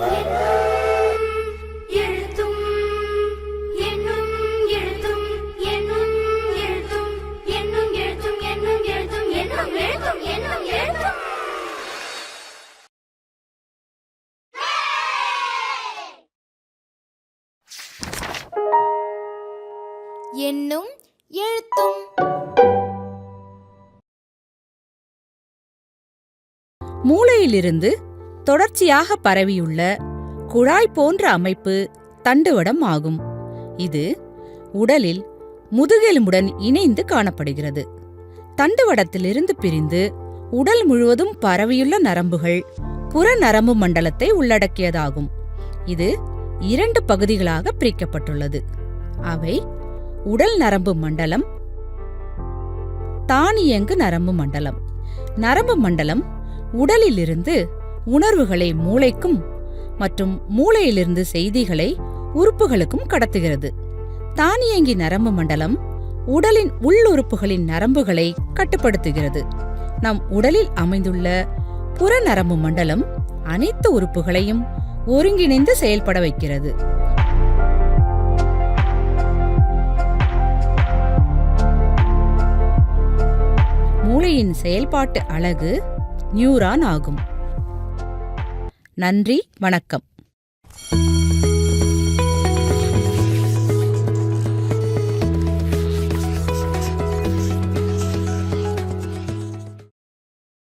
என்னும் என்னும் எழுத்தும் மூளையிலிருந்து தொடர்ச்சியாக பரவியுள்ள குழாய் போன்ற அமைப்பு தண்டுவடம் ஆகும். இது உடலில் முதுகெலும்புடன் இணைந்து காணப்படுகிறது. தண்டுவடத்திலிருந்து பிரிந்து உடல் முழுவதும் பரவியுள்ள நரம்புகள் புற நரம்பு மண்டலத்தை உள்ளடக்கியதாகும். இது இரண்டு பகுதிகளாக பிரிக்கப்பட்டுள்ளது. அவை உடல் நரம்பு மண்டலம் தானியங்கு நரம்பு மண்டலம். நரம்பு மண்டலம் உடலிலிருந்து உணர்வுகளை மூளைக்கும் மற்றும் மூளையிலிருந்து செய்திகளை உறுப்புகளுக்கும் கடத்துகிறது. தானியங்கி நரம்பு மண்டலம் உடலின் உள்ளுறுப்புகளின் நரம்புகளை கட்டுப்படுத்துகிறது. நம் உடலில் அமைந்துள்ள புற நரம்பு மண்டலம் அனைத்து உறுப்புகளையும் ஒருங்கிணைந்து செயல்பட வைக்கிறது. மூளையின் செயல்பாட்டு அலகு நியூரான் ஆகும். நன்றி வணக்கம்.